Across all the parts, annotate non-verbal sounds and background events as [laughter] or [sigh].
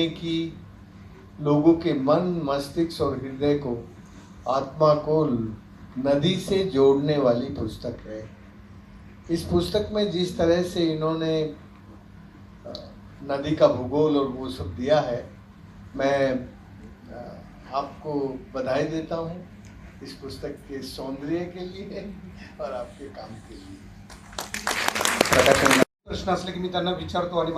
जोड़ने की, लोगों के मन, मस्तिष्क और हृदय को, आत्मा को नदी से जोड़ने वाली पुस्तक है। इस पुस्तक में जिस तरह से इन्होंने नदी का भूगोल और वो सब दिया है, मैं आपको बधाई देता हूँ इस पुस्तक के सौंदर्य के लिए और आपके काम के लिए। प्रश्न असले की मी त्यांना विचारतो आणि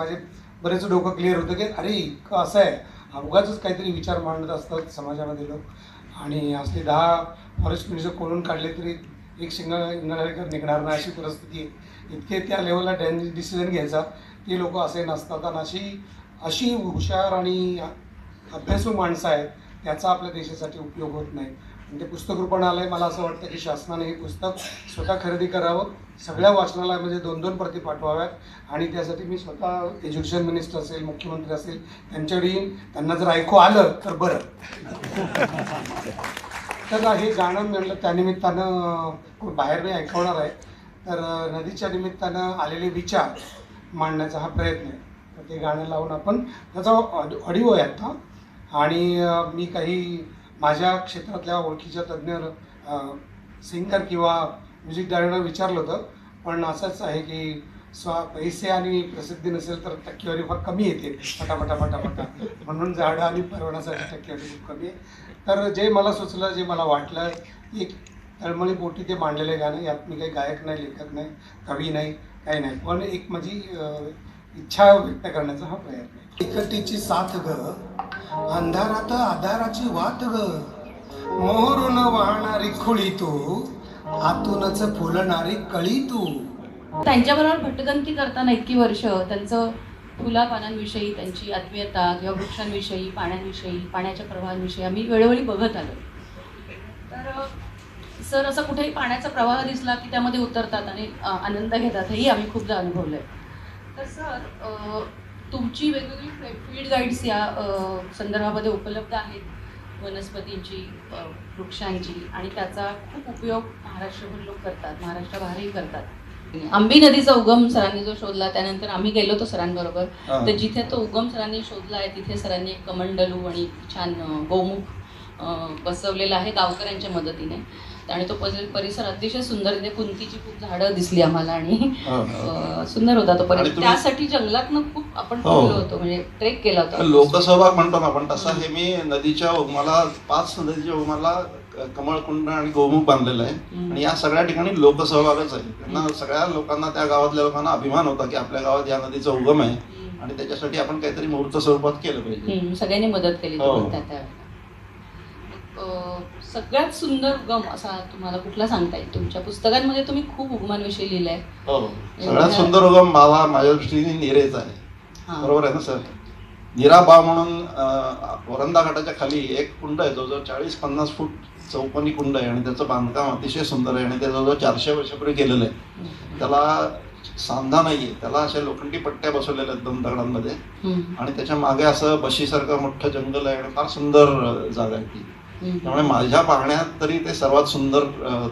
बरेच डोकं क्लिअर होतं की अरे इतकं असं आहे. अवघाच काहीतरी विचार मांडत असतात समाजामध्ये लोक. आणि असले दहा फॉरेस्ट मिनिस्टर कोणून काढले तरी एक सिंगल इंगळकर निघणार नाही अशी परिस्थिती आहे. इतके त्या लेवलला डॅन डिसिजन घ्यायचा ते लोक असे नसतात. आणि अशी अशी हुशार आणि अभ्यासू माणसं आहेत त्याचा आपल्या देशासाठी उपयोग होत नाही. म्हणजे पुस्तक रूपानं आलं आहे मला असं वाटतं की शासनाने हे पुस्तक स्वतः खरेदी करावं. सगळ्या वाचनालयामध्ये म्हणजे दोन दोन प्रती पाठवाव्यात. आणि त्यासाठी मी स्वतः एज्युकेशन मिनिस्टर असेल मुख्यमंत्री असेल त्यांच्याकडे येईन. त्यांना जर ऐकू आलं तर बरं. तर हे गाणं म्हणलं त्यानिमित्तानं बाहेर मी ऐकवणार आहे. तर नदीच्या निमित्तानं आलेले विचार मांडण्याचा हा प्रयत्न आहे. तर ते गाणं लावून आपण त्याचा ऑडिओ आहे आता. आणि मी काही माझ्या क्षेत्रातल्या ओळखीच्या तज्ज्ञ सिंगर किंवा म्युझिक डायरेक्टर विचारलं होतं. पण असंच आहे की स्वा पैसे आणि प्रसिद्धी नसेल तर टक्केवारी फार कमी येते. पटापटा फटाफटा म्हणून झाडं आणि पर्यावरणासाठी टक्केवारी खूप कमी आहे. तर जे मला सुचलं जे मला वाटलं एक तळमळी पोटी ते मांडलेले गाणं यात मी काही गायक नाही लेखक नाही कवी नाही काही नाही. पण एक माझी इच्छा व्यक्त करण्याचा हा प्रयत्न आहे. एकटीची साथ ग अंधारात आधाराची वाट ग. मोहरून वाहणारी खुळी तू आतूनच फुलणारी कळी तू. त्यांच्याबरोबर भटकंती करताना इतकी वर्ष त्यांचं फुला पानांविषयी त्यांची आत्मीयता किंवा वृक्षांविषयी पाण्याविषयी पाण्याच्या प्रवाहांविषयी आम्ही वेळोवेळी बघत आलो. तर सर असं कुठेही पाण्याचा प्रवाह दिसला की त्यामध्ये उतरतात आणि आनंद घेतात हेही आम्ही खूपदा अनुभवलं आहे तर सर तुमची वेगवेगळी फे- फील्ड गाईड्स या संदर्भामध्ये उपलब्ध आहेत? वनस्पतींची वृक्षांची आणि त्याचा खूप उपयोग महाराष्ट्रभर लोक करतात महाराष्ट्राबाहेरही करतात. आंबी नदीचा उगम सरांनी जो शोधला त्यानंतर आम्ही गेलो होतो सरांबरोबर. तर जिथे तो उगम सरांनी शोधला आहे तिथे सरांनी एक कमंडलू आणि छान गोमुख बसवलेला आहे गावकऱ्यांच्या मदतीने. आणि तो परि- परिसर अतिशय सुंदर तिथे कुंतीची खूप झाडं दिसली आम्हाला आणि सुंदर होता तो परिसर. त्यासाठी जंगलातनं खूप आपण हो. फिरलो होतो म्हणजे ट्रेक केला होता. लोकसहभाग म्हणतो ना आपण तसा हे मी नदीच्या उगमाला पाच नदीच्या उगमाला कमळकुंड आणि गोमुख बांधलेलं आहे. आणि या सगळ्या ठिकाणी लोकसहभागच आहे. त्यांना सगळ्या लोकांना त्या गावातल्या लोकांना अभिमान होता की आपल्या गावात या नदीचा उगम आहे. आणि त्याच्यासाठी आपण काहीतरी मूर्त स्वरूपात केलं पाहिजे. सगळ्यांनी मदत केली सगळ्यात सुंदर उगम असा तुम्हाला कुठला सांगता येईल? तुमच्या पुस्तकांमध्ये तुम्ही खूप उगमांविषयी लिहिलंय. हो. सगळ्यात सुंदर उगम मला माझ्या दृष्टीने निरेचा आहे. बरोबर आहे ना सर? निराबा म्हणून वरंदा घाटाच्या खाली एक कुंड आहे जवळजवळ चाळीस पन्नास फूट चौकोनी कुंड आहे आणि त्याचं बांधकाम अतिशय सुंदर आहे आणि ते जवळजवळ चारशे वर्षापूर्वी केलेलं आहे. त्याला सांधा नाहीये. त्याला अशा लोखंडी पट्ट्या बसवलेल्या आहेत दोन दगडांमध्ये. आणि त्याच्यामागे असं बशीसारखं मोठं जंगल आहे आणि फार सुंदर जागा आहे ती. त्यामुळे माझ्या पाहण्यात तरी ते सर्वात सुंदर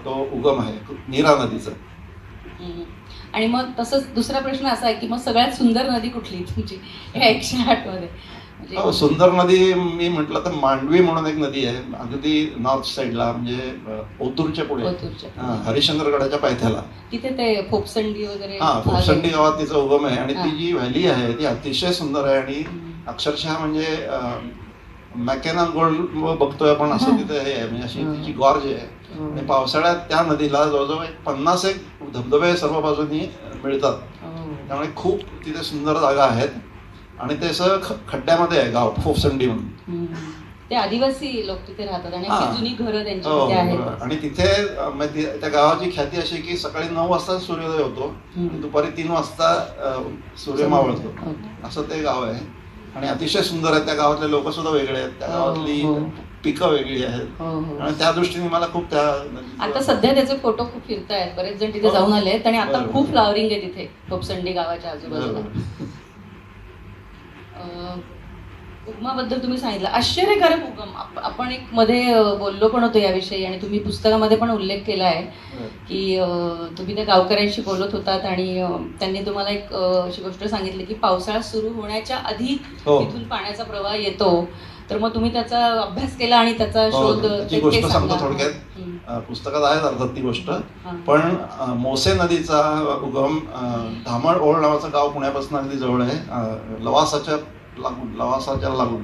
तो उगम आहे नीरा नदीचा. आणि मग तसंच दुसरा प्रश्न असा आहे की मग सगळ्यात सुंदर नदी कुठली तुमची एकशे आठमध्ये हो सुंदर नदी मी म्हटलं तर मांडवी म्हणून एक नदी आहे अगदी नॉर्थ साईडला म्हणजे ओतूरच्या पुढे हरिश्चंद्रगडाच्या पायथ्याला तिथे ते फोपसंडी वगैरे हा फोपसंडी. गावात तिचा उगम आहे आणि. ती जी व्हॅली आहे ती अतिशय सुंदर आहे आणि. अक्षरशः म्हणजे मॅकेना गोल्ड बघतोय आपण असं तिथे हे आहे म्हणजे अशी. तिची गॉर्ज आहे हम्म. आणि पावसाळ्यात त्या नदीला जवळजवळ एक पन्नास एक धबधबे सर्व बाजूनी मिळतात हो. त्यामुळे खूप तिथे सुंदर जागा आहेत आणि ते असं ख- खड्ड्यामध्ये आहे गाव फोपसंडी म्हणून. ते आदिवासी लोक तिथे राहतात आणि हा. जुनी घरं त्यांची हो. आहेत आणि तिथे म्हणजे त्या गावाची ख्याती अशी की सकाळी नऊ वाजता सूर्योदय होतो दुपारी तीन वाजता सूर्य मावळतो हो. असं ते गाव आहे आणि अतिशय सुंदर आहे त्या गावातले लोक सुद्धा वेगळे आहेत त्या हो, गावातली हो. पिकं वेगळी आहेत हो, हो. आणि त्या दृष्टीने मला खूप त्या आता सध्या त्याचे फोटो खूप फिरतायत बरेच जण तिथे. जाऊन आले आहेत आणि आता. खूप फ्लॉवरिंग आहे तिथे खोपसंडी गावाच्या आजूबाजूला उगमाबद्दल तुम्ही सांगितलं आश्चर्यकारक उगम आप- आपण एक मध्ये बोललो पण होतो याविषयी आणि तुम्ही पुस्तकामध्ये पण उल्लेख केला आहे की अं, तुम्ही त्या गावकऱ्यांशी बोलत होतात आणि त्यांनी तुम्हाला एक अशी गोष्ट सांगितली की पावसाळा सुरू होण्याच्या आधी हो. इथून पाण्याचा प्रवाह येतो तर मग तुम्ही त्याचा अभ्यास केला आणि त्याचा हो, शोध गोष्ट सांगतो सांगा. थोडक्यात. हं, पुस्तकात आहे अर्थात ती गोष्ट हां. पण मोसे नदीचा उगम धामण ओळ नावाचं गाव पुण्यापासून अगदी जवळ आहे लवासाच्या लागून लवासाच्या लागून.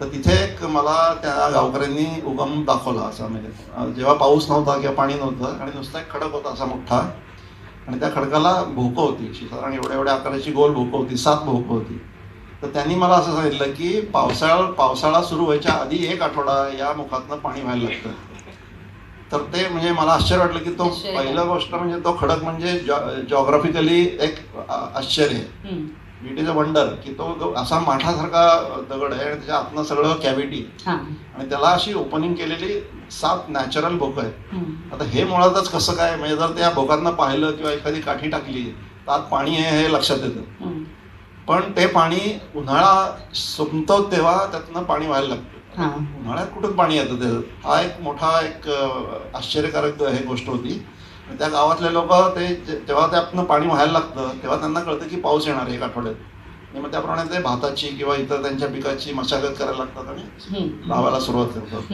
तर तिथे एक मला त्या गावकऱ्यांनी उगम दाखवला असा म्हणजे जेव्हा पाऊस नव्हता किंवा पाणी नव्हतं आणि नुसता एक खडक होता असा मोठा आणि त्या खडकाला भोकं होती साधारण एवढ्या एवढ्या आकाराची गोल भोकं होती सात भोकं होती. तर त्यांनी मला असं सांगितलं की पावसाळा पावसाळा सुरू व्हायच्या आधी एक आठवडा या मुखातनं पाणी व्हायला लागतं. तर ते म्हणजे मला आश्चर्य वाटलं की तो. पहिला गोष्ट म्हणजे तो खडक म्हणजे जॉग्राफिकली एक आश्चर्य आहे. इट इज अ वंडर की तो असा माठासारखा दगड आहे आणि त्याच्या आतनं सगळं कॅव्हिटी आणि त्याला अशी ओपनिंग केलेली सात नॅचरल भोकं आहेत. हं, आता हे मुळातच कसं काय? म्हणजे जर त्या भोकांना पाहिलं किंवा एखादी काठी टाकली तर आत पाणी आहे हे लक्षात येतं. पण ते पाणी उन्हाळा संपतो तेव्हा त्यातनं पाणी व्हायला लागतं. उन्हाळ्यात कुठून पाणी येतं त्याचं हा एक मोठा एक आश्चर्यकारक हे गोष्ट होती. त्या गावातले लोक ते जेव्हा त्यातनं पाणी व्हायला लागतं तेव्हा त्यांना कळतं की पाऊस येणार आहे एक आठवड्यात आणि मग त्याप्रमाणे ते भाताची किंवा इतर त्यांच्या पिकाची मशागत करायला लागतात आणि लावायला सुरुवात करतात.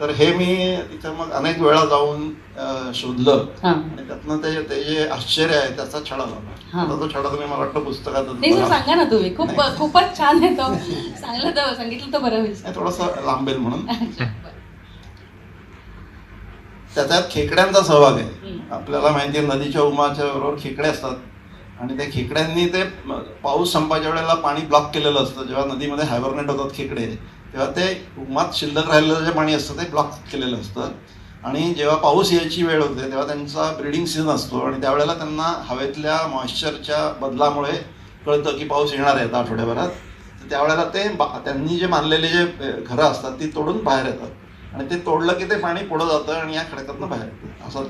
तर हे मी तिथे मग अनेक वेळा जाऊन शोधलं. आणि त्यातनं ते ते जे आश्चर्य आहे त्याचा छडा. झाला तो छडा तुम्ही मला वाटतं पुस्तकात सांगा ना तुम्ही खूप. खूपच छान आहे तो सांगलं तर सांगितलं तर बरं होईल थोडंसं लांबेल म्हणून. त्याच्यात खेकड्यांचा सहभाग आहे. आपल्याला माहिती आहे नदीच्या उमाच्या बरोबर खेकडे असतात. आणि त्या खेकड्यांनी ते पाऊस संपायच्या वेळेला पाणी ब्लॉक केलेलं असतं. जेव्हा नदीमध्ये हायबरनेट होतात खेकडे तेव्हा ते उमात शिल्लक राहिलेलं जे पाणी असतं ते ब्लॉक केलेलं असतं. आणि जेव्हा पाऊस यायची वेळ होते तेव्हा त्यांचा ब्रिडिंग सीझन असतो. आणि त्यावेळेला त्यांना हवेतल्या मॉइश्चरच्या बदलामुळे कळतं की पाऊस येणार आहे आठवड्याभरात. तर त्यावेळेला ते त्यांनी जे बांधलेले जे घरं असतात ती तोडून बाहेर येतात. आणि ते तोडलं की ते पाणी पुढं जातं आणि या खडकातनं बाहेर असं.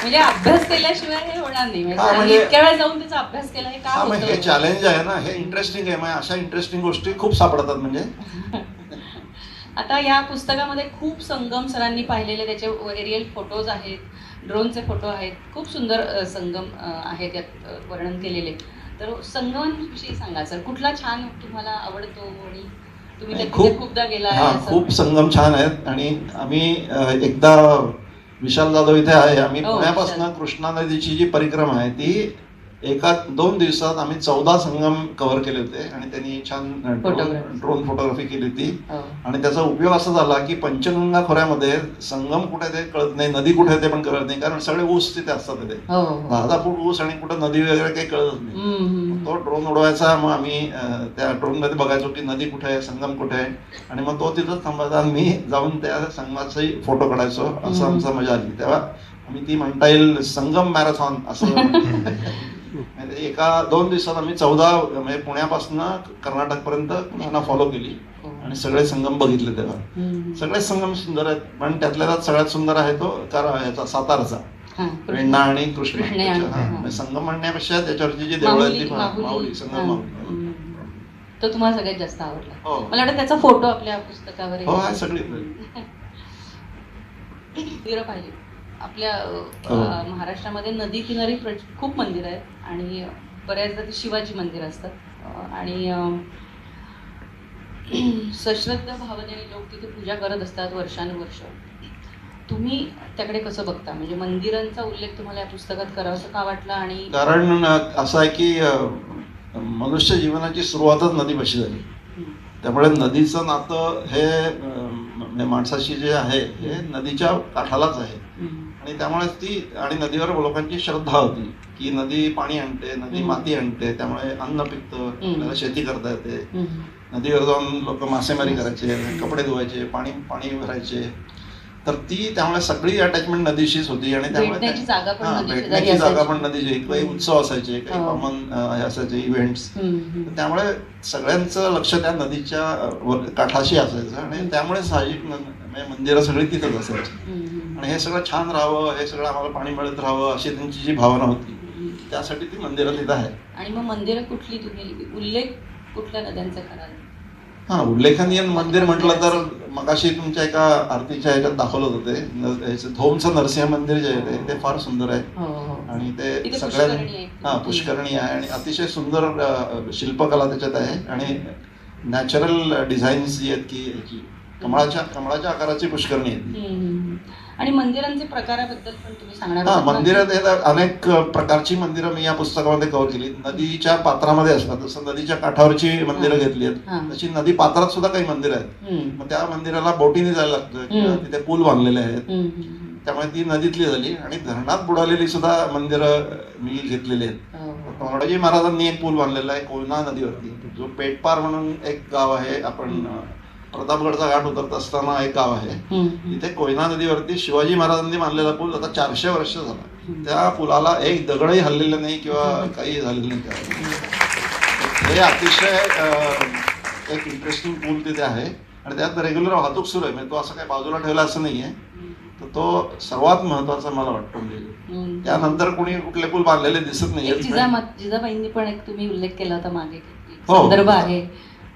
म्हणजे अभ्यास केल्याशिवाय हे होणार नाही. म्हणजे म्हणजे- इतक्या वेळ जाऊन त्याचा अभ्यास केला हे का हा मग हे होतं चॅलेंज आहे ना. हे इंटरेस्टिंग आहे. मग अशा इंटरेस्टिंग गोष्टी खूप सापडतात म्हणजे. [laughs] आता या पुस्तकामध्ये खूप संगम सरांनी पाहिलेले त्याचे एरियल फोटोज आहेत ड्रोनचे फोटो आहेत. खूप सुंदर संगम आहेत यात वर्णन केलेले. तर संगमांविषयी सांगा सर कुठला छान तुम्हाला आवडतो आणि खूप- हा खूप संगम छान आहेत आणि आम्ही एकदा विशाल जाधव इथे आहे आम्ही हो, पुण्यापासून. कृष्णा नदीची जी परिक्रमा आहे ती एका दोन दिवसात आम्ही चौदा संगम कव्हर केले होते आणि त्यांनी छान. ड्रोन फोटोग्राफी केली होती हो. आणि त्याचा उपयोग असा झाला की पंचगंगा खोऱ्यामध्ये संगम कुठे ते कळत नाही नदी कुठे ते पण कळत नाही कारण सगळे ऊस तिथे असतात तिथे हो. दहा दहा फूट ऊस आणि कुठं नदी वगैरे काही कळत नाही. तो ड्रोन उडवायचा मग आम्ही त्या ड्रोनमध्ये बघायचो की नदी कुठे आहे संगम कुठे आहे. आणि मग तो तिथं थांबायचा आणि मी जाऊन त्या संगमाचाही फोटो काढायचो. असं. आमचा मजा आली. तेव्हा आम्ही ती म्हणता येईल संगम मॅरेथॉन असं. [laughs] म्हणजे एका दोन दिवसात आम्ही चौदा म्हणजे पुण्यापासून कर्नाटक पर्यंत पुन्हा फॉलो केली. आणि सगळे संगम बघितले तेव्हा. सगळेच संगम सुंदर आहेत. पण त्यातल्या त्यात सगळ्यात सुंदर आहे तो करा याचा सातारचा. वेण्णा आणि कृष्ण. म्हणजे संगम म्हणण्यापेक्षा त्याच्यावरची जी देवळं आहेत माहुली ती माहुली. माऊली संगम माऊली. तो तुम्हाला सगळ्यात जास्त आवडला. हो. मला वाटतं त्याचा फोटो आपल्या पुस्तकावर हो सगळी. [laughs] मंदिरं पाहिली. आपल्या हो. महाराष्ट्रामध्ये नदी किनारी खूप मंदिरं आहेत. आणि बऱ्याचदा ती शिवाजी मंदिर असतात. आणि [clears throat] सश्रद्ध भावनेने लोक तिथे पूजा करत असतात वर्षानुवर्ष. तुम्ही त्याकडे कसं बघता? म्हणजे मंदिरांचा उल्लेख तुम्हाला या पुस्तकात करावासा का वाटला आणि कारण असं आहे की मनुष्य जीवनाची सुरुवातच नदीपाशी झाली. त्यामुळे नदीचं नातं हे म्हणजे माणसाशी जे आहे हे नदीच्या काठालाच आहे. आणि त्यामुळे ती आणि नदीवर लोकांची श्रद्धा होती की नदी पाणी आणते नदी. माती आणते त्यामुळे अन्न पिकतं आपल्याला शेती करता येते. नदीवर जाऊन लोक मासेमारी करायचे कपडे धुवायचे पाणी पाणी भरायचे. तर ती त्यामुळे सगळी अटॅचमेंट नदीशीच होती आणि त्यामुळे भेटण्याची जागा पण नदीची काही उत्सव असायचे काही. कॉमन हे असायचे इव्हेंट्स. त्यामुळे सगळ्यांचं लक्ष त्या नदीच्या काठाशी असायचं आणि. त्यामुळे साहजिक म्हणजे मंदिरं सगळी तिथंच असायची. आणि हे सगळं छान राहावं हे सगळं आम्हाला पाणी मिळत राहावं अशी त्यांची जी भावना होती. त्यासाठी ती मंदिरं तिथं आहे आणि मग मंदिरं कुठली तुम्ही उल्लेख कुठल्या नद्यांचा कराल हा उल्लेखनीय मंदिर म्हटलं तर मगाशी तुमच्या एका आरतीच्या ह्याच्यात दाखवलं होतं धोमचं नरसिंह मंदिर जे आहे ते- फार सुंदर आहे हो हो आणि ते आहे. हा पुष्करणी आहे आणि अतिशय सुंदर शिल्पकला त्याच्यात आहे आणि नॅचरल डिझाईन्स जी आहेत की कमळाच्या कमळाच्या आकाराची पुष्करणी आहे ती. हम्म, हम्म. आणि मंदिरांचे प्रकाराबद्दल पण तुम्ही सांगणार हा? मंदिरात अनेक प्रकारची मंदिरं मी या पुस्तकामध्ये कव्हर केली नदीच्या पात्रामध्ये असतात जसं नदीच्या काठावरची मंदिरं घेतली. आहेत तशी नदी पात्रात सुद्धा काही मंदिरं आहेत मग त्या मंदिराला बोटीने जायला लागतं. तिथे पूल बांधलेले आहेत त्यामुळे ती नदीतली झाली आणि धरणात बुडालेली सुद्धा मंदिरं मी घेतलेली आहेत. हो, हो. कमळाजी महाराजांनी एक पूल बांधलेला आहे कोयना नदीवरती जो पेटपार म्हणून एक गाव आहे आपण प्रतापगडचा घाट उतरत असताना एक गाव आहे. इथे कोयना नदीवरती शिवाजी महाराजांनी बांधलेला पूल आता चारशे वर्ष झाला. त्या पुलाला एक दगडही हल्लेलं नाही किंवा काही झालेलं नाही. हे अतिशय एक इंटरेस्टिंग पूल तिथे आहे आणि त्यात रेग्युलर वाहतूक सुरू आहे म्हणजे तो असं काही बाजूला ठेवला असं नाहीये तर तो सर्वात महत्त्वाचा मला वाटतो म्हणजे. त्यानंतर कोणी कुठले पूल बांधलेले दिसत नाही जिजाबाईंनी पण एक तुम्ही उल्लेख केला होता मागे हो. संदर्भ आहे हा,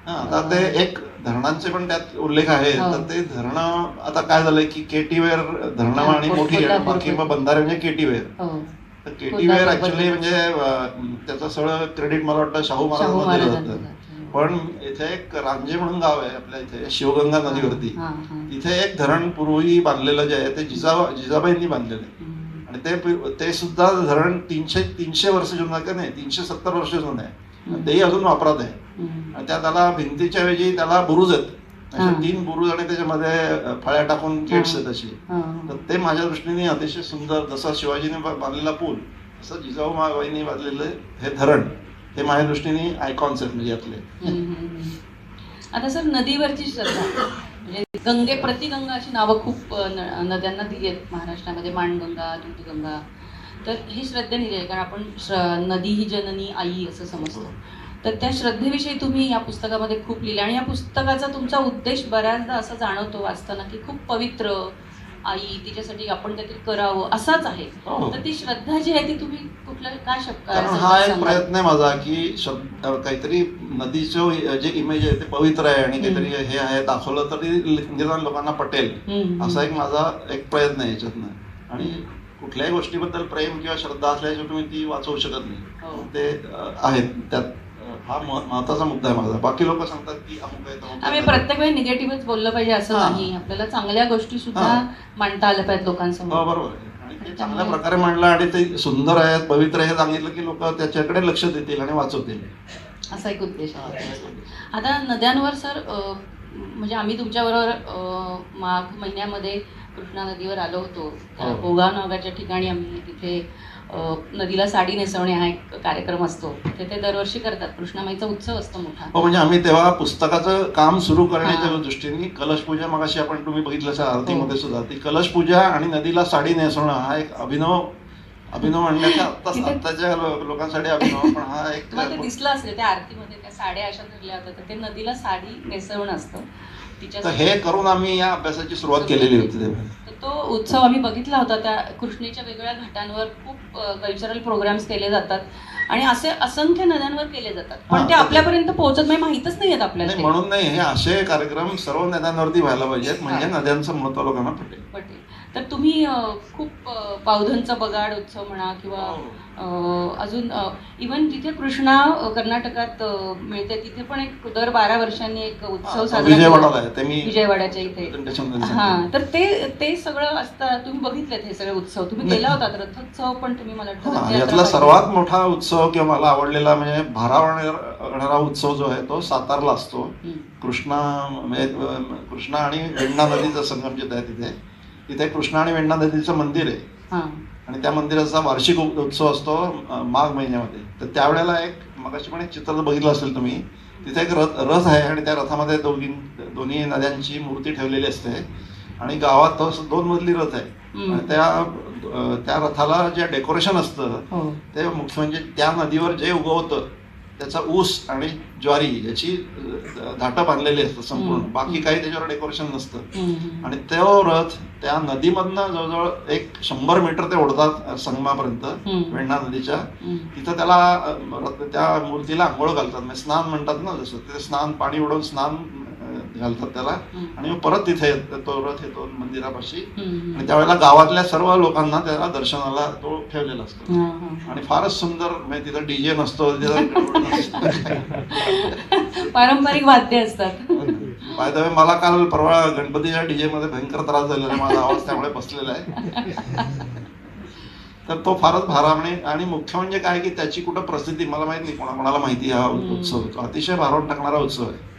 आता ते एक धरणांचे पण त्यात उल्लेख आहे. हो. तर ते धरणं आता काय झालंय की केटीवेर धरणं हा, आणि मोठी बाकी बंधारे म्हणजे केटीवेर हो. तर केटीवेर कोल्हापूर ऍक्च्युली. म्हणजे त्याचं सगळं क्रेडिट मला वाटतं शाहू महाराजांना दिलं जातं. पण इथे एक रांजे म्हणून गाव आहे आपल्या इथे शिवगंगा नदीवरती. हा, हा. तिथे एक धरण पूर्वी बांधलेलं जे आहे ते जिजाबा जिजाबाईंनी बांधलेलं आहे. आणि ते ते सुद्धा धरण तीनशे तीनशे वर्ष जुनं का नाही? तीनशे सत्तर वर्ष जुनं आहे. तेही अजून वापरात आहे. त्या त्याला भिंतीच्या ऐवजी त्याला बुरुज आहेत. असे हा. तीन बुरुज आणि त्याच्यामध्ये फळ्या टाकून गेट्स आहेत हा. तर ते माझ्या दृष्टीने अतिशय सुंदर जसं शिवाजीने बांधलेला पूल तसं जिजाऊबाईंनी बांधलेलं हे धरण हे माझ्या दृष्टीने आयकॉन्स आहेत म्हणजे यातले. आता सर नदीवरची श्रद्धा म्हणजे गंगे प्रतिगंगा अशी नावं खूप नद्यांना दिली आहेत महाराष्ट्रामध्ये माणगंगा दूधगंगा. तर ही श्रद्धेने आहे कारण आपण नदी ही जननी आई असं समजतो. तर त्या श्रद्धेविषयी तुम्ही या पुस्तकामध्ये खूप लिहिले आणि या पुस्तकाचा तुमचा उद्देश बऱ्याचदा असं जाणवतो वाचताना की खूप पवित्र आई तिच्यासाठी आपण काहीतरी करावं असाच आहे. हो. तर ती श्रद्धा जी आहे ती तुम्ही कुठल्या काय शब्द हा एक प्रयत्न आहे माझा की शब्द काहीतरी नदीचं जे इमेज आहे ते पवित्र आहे आणि काहीतरी हे आहे दाखवलं तरी निदान लोकांना पटेल. असा एक माझा एक प्रयत्न आहे याच्यातनं. आणि कुठल्याही गोष्टीबद्दल प्रेम किंवा श्रद्धा असल्याशिवाय तुम्ही ती वाचवू शकत हो. नाही ते अं, आहेत. त्यात हा मह- महत्त्वाचा मुद्दा आहे माझा. बाकी लोक सांगतात की आम्ही. प्रत्येक वेळी निगेटिव्हच बोललं पाहिजे असं हा. नाही. आपल्याला चांगल्या गोष्टी सुद्धा हा. मांडता आल्या पाहिजेत हो लोकांसमोर बरोबर आहे. आणि ते चांगल्या प्रकारे मांडलं आणि ते सुंदर आहे पवित्र आहे हे सांगितलं की लोक त्याच्याकडे लक्ष देतील आणि वाचवतील. असा एक उद्देश आता नद्यांवर सर म्हणजे आम्ही तुमच्याबरोबर माघ महिन्यामध्ये कृष्णा नदीवर आलो होतो त्या हो. गोगाव नावाच्या ठिकाणी आम्ही तिथे अ, नदीला साडी नेसवणे हा एक कार्यक्रम असतो ते ते दरवर्षी करतात कृष्णामाईचा उत्सव असतो मोठा हो म्हणजे आम्ही तेव्हा पुस्तकाचं काम सुरू करण्याच्या हा. दृष्टीने कलश पूजा मगाशी आपण तुम्ही बघितलं असेल हो. आरतीमध्ये सुद्धा ती कलश पूजा आणि नदीला साडी नेसवणं हा एक अभिनव अभिनव म्हणण्याचा आत्ताच तिथे- आत्ताच्या लो- लोकांसाठी अभिनव पण हा एक तुम्हाला ते दिसलं असेल त्या आरतीमध्ये त्या साड्या अशा धरल्या होत्या तर ते नदीला साडी नेसवणं असतं तर हे करून आम्ही या अभ्यासाची सुरुवात केलेली होती तेव्हा. तो उत्सव आम्ही बघितला होता. त्या कृष्णेच्या वेगवेगळ्या घाटांवर खूप कल्चरल प्रोग्राम्स केले जातात. आणि असे असंख्य नद्यांवर केले जातात. पण ते आपल्यापर्यंत पोहोचत नाही माहीतच नाही आहेत आपल्याला नाही ते. म्हणून नाही हे असे कार्यक्रम सर्व नद्यांवरती व्हायला पाहिजेत. म्हणजे. नद्यांचं महत्त्व लोकांना पटेल. पटेल. तर तुम्ही अं, खूप अं, पावधनचा बगाड उत्सव म्हणा किंवा हो. अं, अजून इवन जिथे कृष्णा कर्नाटकात मिळते तिथे पण एक दर बारा वर्षांनी एक उत्सव साजरा विजयवाड्याच्या इथे. हा तर ते ते सगळं असतं तुम्ही बघितलेत हे सगळे उत्सव. तुम्ही. गेला होता रथोत्सव पण तुम्ही मला रथयात्रा यातला. सर्वात मोठा उत्सव किंवा मला आवडलेला म्हणजे भारावणारा उत्सव जो आहे तो सातारला असतो. कृष्णा म्हणजे कृष्णा आणि वेण्णा नदीचा संगम जिथे आहे तिथे. तिथे कृष्णा आणि वेण्णा नदीचं मंदिर आहे. आणि त्या मंदिराचा वार्षिक उत्सव असतो माघ महिन्यामध्ये तर त्यावेळेला एक मगाशी पण एक चित्र बघितलं असेल तुम्ही तिथे एक रथ रथ आहे आणि त्या रथामध्ये दोघी दोन्ही नद्यांची मूर्ती ठेवलेली असते आणि गावात दोन मजली रथ आहे. आणि त्या त्या रथाला जे डेकोरेशन असतं हो ते मुख्य म्हणजे त्या नदीवर जे उगवतं त्याचा ऊस आणि ज्वारी याची धाटं बांधलेली असतात संपूर्ण. बाकी काही त्याच्यावर डेकोरेशन नसतं. आणि तो रथ त्या नदीमधनं जवळजवळ एक शंभर मीटर ते ओढतात संगमापर्यंत. वेण्णा नदीच्या. तिथं त्याला त्या मूर्तीला आंघोळ घालतात म्हणजे स्नान म्हणतात ना जसं ते स्नान पाणी उडवून स्नान घालतात त्याला. आणि मग परत तिथे तो रथ येतो मंदिरापाशी. आणि त्यावेळेला गावातल्या सर्व लोकांना त्याला दर्शनाला तो ठेवलेला असतो. आणि फारच सुंदर म्हणजे तिथं डीजे नसतो तिथं गडबड [laughs] नसतं. [laughs] पारंपरिक वाद्य असतात Way, मला काल परवा गणपतीच्या डीजे मध्ये भयंकर त्रास झालेला आहे. माझा आवाज त्यामुळे बसलेला आहे. [laughs] तर तो फारच भारावणे आणि मुख्य म्हणजे काय की त्याची कुठं प्रसिद्धी मला माहीत नाही. कोणाकोणाला माहिती आहे हा. उत्सव अतिशय भारावून टाकणारा उत्सव आहे.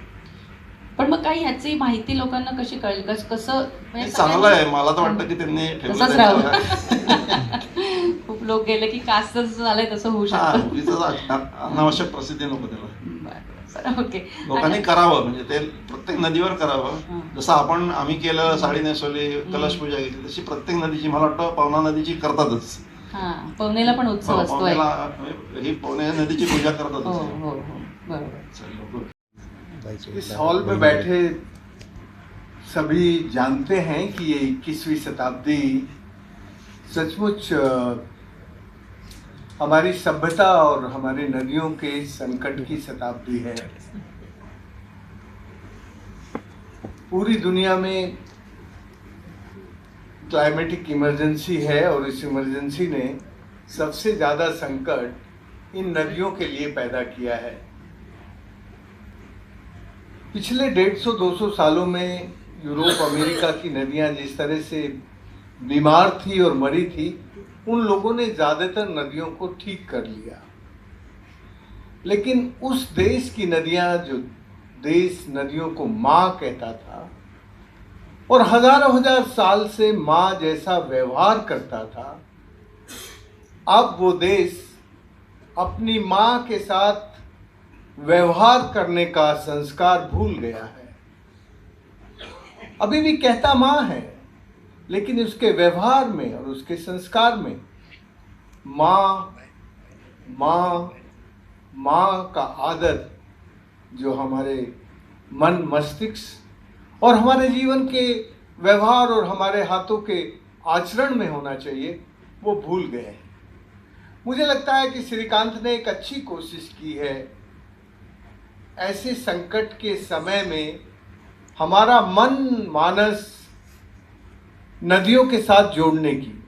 पण मग काही ह्याची माहिती लोकांना कशी कळेल? कस कसं म्हणजे चांगलं आहे. मला तर वाटतं की त्यांनी ठेवलं [laughs] खूप लोक गेले की जसं झालंय तसं होऊ शकतं. अनावश्यक प्रसिद्धी नको त्याला. ओके. लोकांनी करावं म्हणजे ते प्रत्येक नदीवर करावं. हं. जसं आपण आम्ही केलं साडी नेसवली कलश पूजा केली तशी प्रत्येक नदीची मला वाटतं पवना नदीची करतातच. हा पवनेला पण उत्सव हो पवनेला ही पवने नदीची पूजा करतातच. हो हो बरोबर. चल, लोकं. इस हॉल में बैठे सभी जानते हैं कि ये इक्कीसवीं शताब्दी सचमुच हमारी सभ्यता और हमारे नदियों के संकट की शताब्दी है। पूरी दुनिया में क्लाइमेटिक इमरजेंसी है और इस इमरजेंसी ने सबसे ज़्यादा संकट इन नदियों के लिए पैदा किया है। पिछले डेढ़ सौ, दो सौ सालों में यूरोप, अमेरिका की नदियाँ जिस तरह से बीमार थी और मरी थी उन लोगों ने ज़्यादातर नदियों को ठीक कर लिया। लेकिन उस देश की नदियाँ जो देश नदियों को माँ कहता था और हज़ारों हज़ार साल से माँ जैसा व्यवहार करता था, अब वो देश अपनी माँ के साथ व्यवहार करने का संस्कार भूल गया है। अभी भी कहता माँ है। लेकिन उसके व्यवहार में और उसके संस्कार में माँ माँ माँ का आदर जो हमारे मन मस्तिष्क और हमारे जीवन के व्यवहार और हमारे हाथों के आचरण में होना चाहिए, वो भूल गए हैं। मुझे लगता है कि श्रीकांत ने एक अच्छी कोशिश की है। ऐसे संकट के समय में हमारा मन, मानस नदियों के साथ जोड़ने की।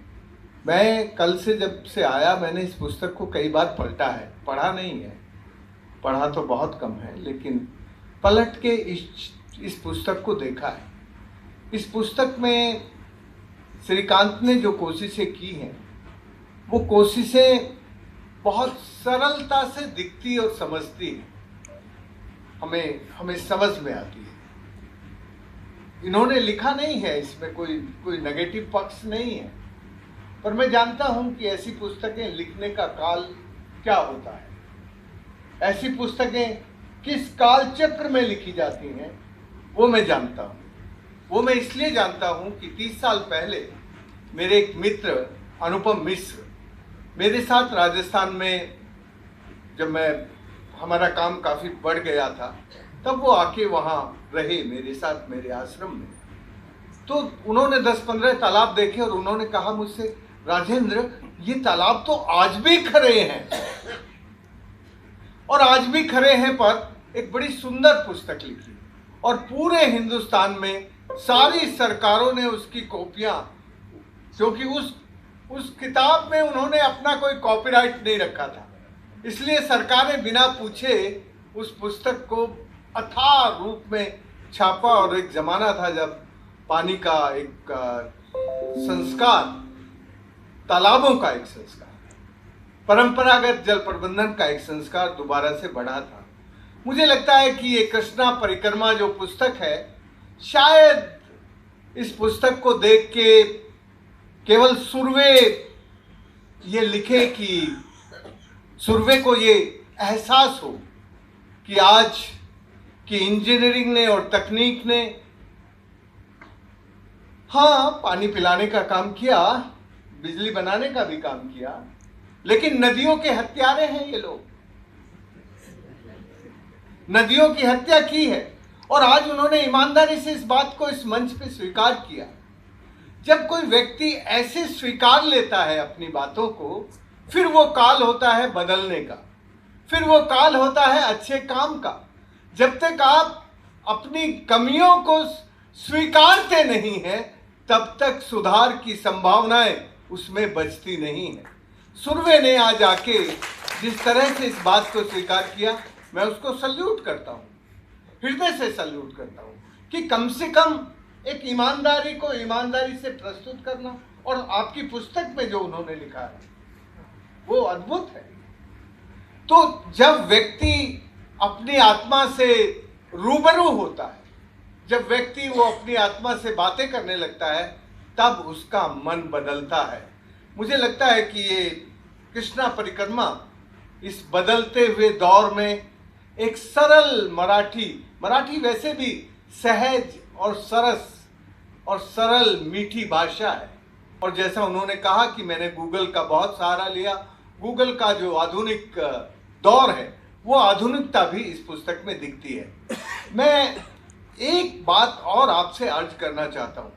मैं कल से जब से आया, मैंने इस पुस्तक को कई बार पलटा है। पढ़ा नहीं है। पढ़ा तो बहुत कम है, लेकिन पलट के इस इस पुस्तक को देखा है। इस पुस्तक में श्रीकांत ने जो कोशिशें की हैं, वो कोशिशें बहुत सरलता से दिखती और समझती हैं। हमें हमें समझ में आती है। इन्होंने लिखा नहीं है, इसमें कोई कोई नेगेटिव पक्ष नहीं है। पर मैं जानता हूँ कि ऐसी पुस्तकें लिखने का काल क्या होता है। ऐसी पुस्तकें किस काल चक्र में लिखी जाती हैं, वो मैं जानता हूँ। वो मैं इसलिए जानता हूँ कि तीस साल पहले मेरे एक मित्र, अनुपम मिश्र, मेरे साथ राजस्थान में जब मैं, हमारा काम काफ़ी बढ़ गया था तब वो आके वहाँ रहे मेरे साथ, मेरे आश्रम में। तो उन्होंने 10-15 तालाब देखे और उन्होंने कहा मुझसे, राजेंद्र, ये तालाब तो आज भी खड़े हैं। और आज भी खड़े हैं पर एक बड़ी सुंदर पुस्तक लिखी। और पूरे हिंदुस्तान में सारी सरकारों ने उसकी कॉपियाँ, क्योंकि उस उस किताब में उन्होंने अपना कोई कॉपीराइट नहीं रखा था। इसलिए सरकारें बिना पूछे उस पुस्तक को अथाह रूप में छापा और एक जमाना था जब पानी का एक संस्कार, तालाबों का एक संस्कार, परंपरागत जल प्रबंधन का एक संस्कार दोबारा से बढ़ा था। मुझे लगता है कि ये कृष्णा परिक्रमा जो पुस्तक है, शायद इस पुस्तक को देख के केवल सुरवे ये लिखे कि सुरवे को ये एहसास हो कि आज की इंजीनियरिंग ने और तकनीक ने हाँ पानी पिलाने का काम किया, बिजली बनाने का भी काम किया, लेकिन नदियों के हत्यारे हैं ये लोग। नदियों की हत्या की है, और आज उन्होंने ईमानदारी से इस बात को इस मंच पे स्वीकार किया। जब कोई व्यक्ति ऐसे स्वीकार लेता है अपनी बातों को, फिर वो काल होता है बदलने का, फिर वो काल होता है अच्छे काम का। जब तक आप अपनी कमियों को स्वीकारते नहीं हैं, तब तक सुधार की संभावनाएँ उसमें बचती नहीं है। सुरवे ने आज आके जिस तरह से इस बात को स्वीकार किया, मैं उसको सल्यूट करता हूँ। हृदय से सल्यूट करता हूँ कि कम से कम एक ईमानदारी को ईमानदारी से प्रस्तुत करना और आपकी पुस्तक में जो उन्होंने लिखा है, वो अद्भुत है। तो जब व्यक्ति अपनी आत्मा से रूबरू होता है। जब व्यक्ति वो अपनी आत्मा से बातें करने लगता है, तब उसका मन बदलता है। मुझे लगता है कि ये कृष्णा परिक्रमा इस बदलते हुए दौर में एक सरल मराठी मराठी वैसे भी सहज और सरस और सरल मीठी भाषा है। और जैसा उन्होंने कहा कि मैंने गूगल का बहुत सहारा लिया, गूगल का जो आधुनिक दौर है वो आधुनिकता भी इस पुस्तक में दिखती है। मैं एक बात और आपसे अर्ज़ करना चाहता हूँ।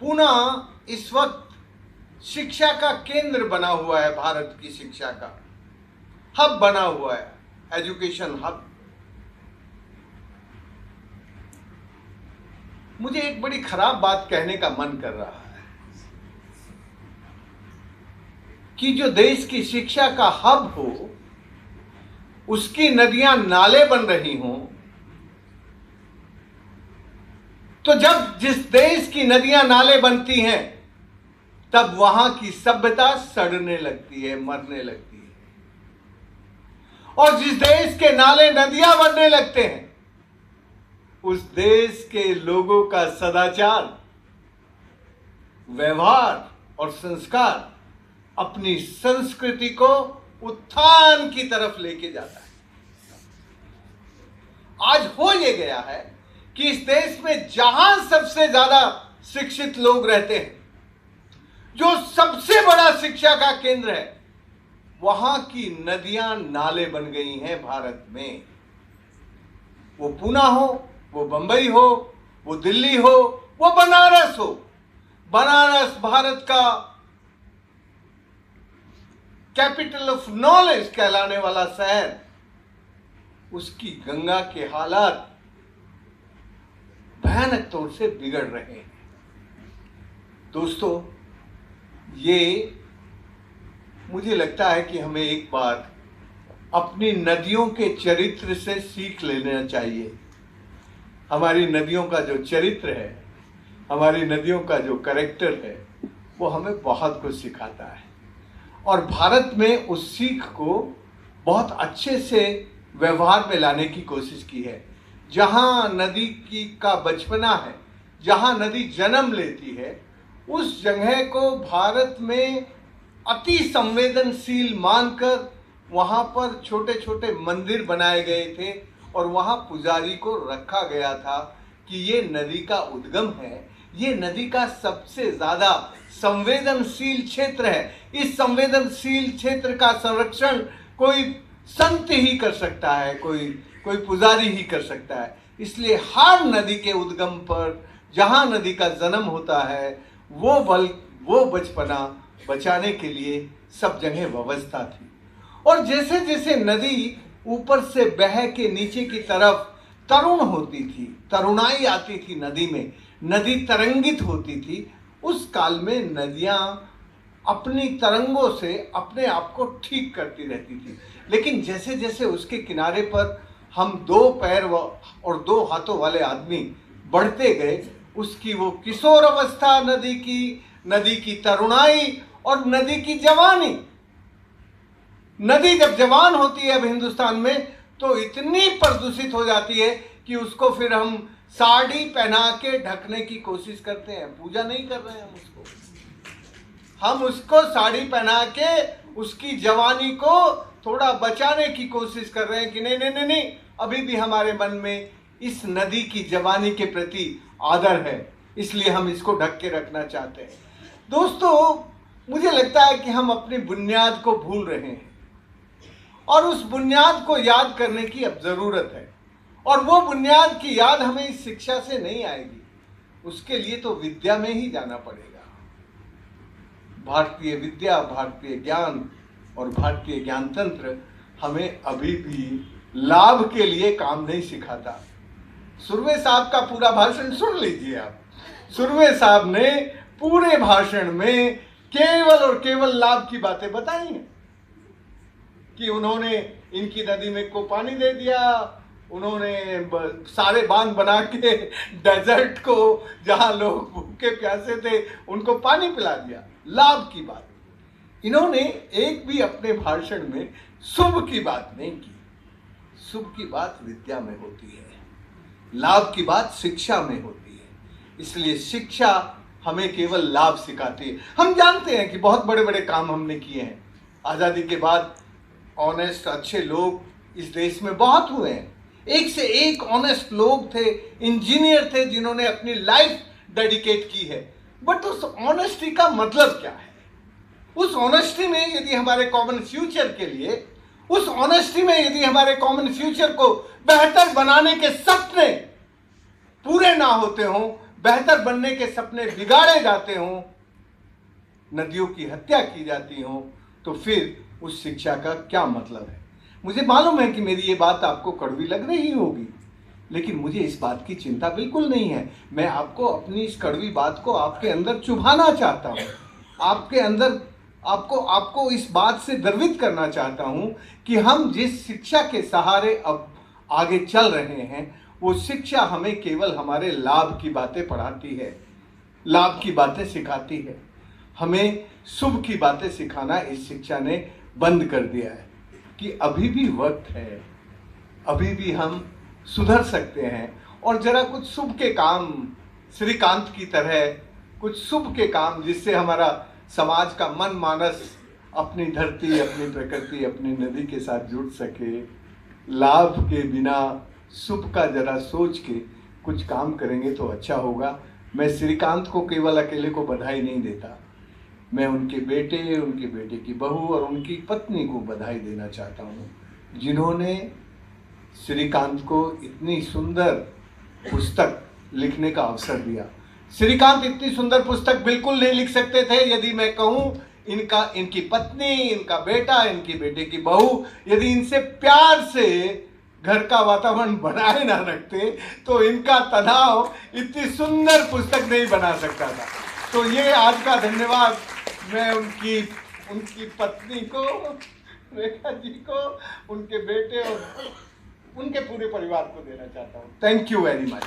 पुनः इस वक्त शिक्षा का केंद्र बना हुआ है, भारत की शिक्षा का। हब बना हुआ है, एजुकेशन हब। मुझे एक बड़ी खराब बात कहने का मन कर रहा है कि जो देश की शिक्षा का हब हो उसकी नदियाँ नाले बन रही हों तो जब जिस देश की नदियाँ नाले बनती हैं, तब वहाँ की सभ्यता सड़ने लगती है, मरने लगती है। और जिस देश के नाले नदियाँ बनने लगते हैं, उस देश के लोगों का सदाचार, व्यवहार और संस्कार अपनी संस्कृति को उत्थान की तरफ़ लेके जाता है। आज हो ये गया है कि इस देश में जहाँ सबसे ज़्यादा शिक्षित लोग रहते हैं, जो सबसे बड़ा शिक्षा का केंद्र है, वहाँ की नदियाँ नाले बन गई हैं भारत में। वो पूना हो, वो बंबई हो, वो दिल्ली हो, वो बनारस हो। बनारस भारत का कैपिटल ऑफ़ नॉलेज कहलाने वाला शहर, उसकी गंगा के हालात भयानक तौर से बिगड़ रहे हैं। दोस्तों, ये मुझे लगता है कि हमें एक बार अपनी नदियों के चरित्र से सीख लेना चाहिए। हमारी नदियों का जो चरित्र है, हमारी नदियों का जो करेक्टर है, वो हमें बहुत कुछ सिखाता है। और भारत में उस सीख को बहुत अच्छे से व्यवहार में लाने की कोशिश की है। जहाँ नदी की का बचपना है, जहाँ नदी जन्म लेती है, उस जगह को भारत में अति संवेदनशील मानकर वहाँ पर छोटे छोटे मंदिर बनाए गए थे और वहाँ पुजारी को रखा गया था कि ये नदी का उद्गम है। ये नदी का सबसे ज़्यादा संवेदनशील क्षेत्र है। इस संवेदनशील क्षेत्र का संरक्षण कोई संत ही कर सकता है, कोई कोई पुजारी ही कर सकता है। इसलिए हर नदी के उद्गम पर जहाँ नदी का जन्म होता है, वो बल, वो बचपना बचाने के लिए सब जगह व्यवस्था थी। और जैसे जैसे नदी ऊपर से बह के नीचे की तरफ़ तरुण होती थी, तरुणाई आती थी नदी में नदी तरंगित होती थी, उस काल में नदियाँ अपनी तरंगों से अपने आप को ठीक करती रहती थी। लेकिन जैसे जैसे उसके किनारे पर हम दो पैर और दो हाथों वाले आदमी बढ़ते गए, उसकी वो किशोर अवस्था नदी की नदी की तरुणाई और नदी की जवानी। नदी जब जवान होती है अब हिंदुस्तान में तो इतनी प्रदूषित हो जाती है कि उसको फिर हम साड़ी पहना के ढकने की कोशिश करते हैं। पूजा नहीं कर रहे हैं हम उसको। हम उसको साड़ी पहना के उसकी जवानी को थोड़ा बचाने की कोशिश कर रहे हैं कि नहीं नहीं नहीं नहीं, अभी भी हमारे मन में इस नदी की जवानी के प्रति आदर है। इसलिए हम इसको ढक के रखना चाहते हैं। दोस्तों, मुझे लगता है कि हम अपनी बुनियाद को भूल रहे हैं। और उस बुनियाद को याद करने की अब ज़रूरत है। और वो बुनियाद की याद हमें इस शिक्षा से नहीं आएगी। उसके लिए तो विद्या में ही जाना पड़ेगा। भारतीय विद्या, भारतीय ज्ञान और भारतीय ज्ञान तंत्र हमें अभी भी लाभ के लिए काम नहीं सिखाता। सुरवे साहब का पूरा भाषण सुन लीजिए आप। सुरवे साहब ने पूरे भाषण में केवल और केवल लाभ की बातें बताई कि उन्होंने इनकी नदी में को पानी दे दिया उन्होंने सारे बाँध बना के [laughs] डेजर्ट को, जहाँ लोग भूखे प्यासे थे, उनको पानी पिला दिया। लाभ की बात। इन्होंने एक भी अपने भाषण में शुभ की बात नहीं की। शुभ की बात विद्या में होती है। लाभ की बात शिक्षा में होती है। इसलिए शिक्षा हमें केवल लाभ सिखाती है। हम जानते हैं कि बहुत बड़े बड़े काम हमने किए हैं। आज़ादी के बाद ऑनेस्ट अच्छे लोग इस देश में बहुत हुए हैं। एक से एक ऑनेस्ट लोग थे इंजीनियर थे जिन्होंने अपनी लाइफ डेडिकेट की है। बट उस ऑनेस्टी का मतलब क्या है? उस ऑनेस्टी में यदि हमारे कॉमन फ्यूचर के लिए, उस ऑनेस्टी में यदि हमारे कॉमन फ्यूचर को बेहतर बनाने के सपने पूरे ना होते हों, बेहतर बनने के सपने बिगाड़े जाते हों, नदियों की हत्या की जाती हो तो फिर उस शिक्षा का क्या मतलब है? मुझे मालूम है कि मेरी ये बात आपको कड़वी लग रही होगी, लेकिन मुझे इस बात की चिंता बिल्कुल नहीं है। मैं आपको अपनी इस कड़वी बात को आपके अंदर चुभाना चाहता हूँ। आपके अंदर, आपको आपको इस बात से गर्वित करना चाहता हूँ कि हम जिस शिक्षा के सहारे अब आगे चल रहे हैं, वो शिक्षा हमें केवल हमारे लाभ की बातें पढ़ाती है, लाभ की बातें सिखाती है। हमें शुभ की बातें सिखाना इस शिक्षा ने बंद कर दिया है। कि अभी भी वक्त है, अभी भी हम सुधर सकते हैं। और जरा कुछ शुभ के काम श्रीकांत की तरह, कुछ शुभ के काम जिससे हमारा समाज का मन मानस अपनी धरती, अपनी प्रकृति, अपनी नदी के साथ जुड़ सके। लाभ के बिना, शुभ का जरा सोच के कुछ काम करेंगे तो अच्छा होगा। मैं श्रीकांत को केवल अकेले को बधाई नहीं देता। मैं उनके बेटे उनके बेटे की बहू और उनकी पत्नी को बधाई देना चाहता हूँ, जिन्होंने श्रीकांत को इतनी सुंदर पुस्तक लिखने का अवसर दिया। श्रीकांत इतनी सुंदर पुस्तक बिल्कुल नहीं लिख सकते थे। यदि मैं कहूँ, इनका, इनकी पत्नी, इनका बेटा, इनकी बेटे की बहू, यदि इनसे प्यार से घर का वातावरण बनाए ना रखते तो इनका तनाव इतनी सुंदर पुस्तक नहीं बना सकता था। तो ये आज का धन्यवाद। मैं उनकी उनकी पत्नी को, रेखा जी को, उनके बेटे और उनके पूरे परिवार को देना चाहता हूँ। Thank you very much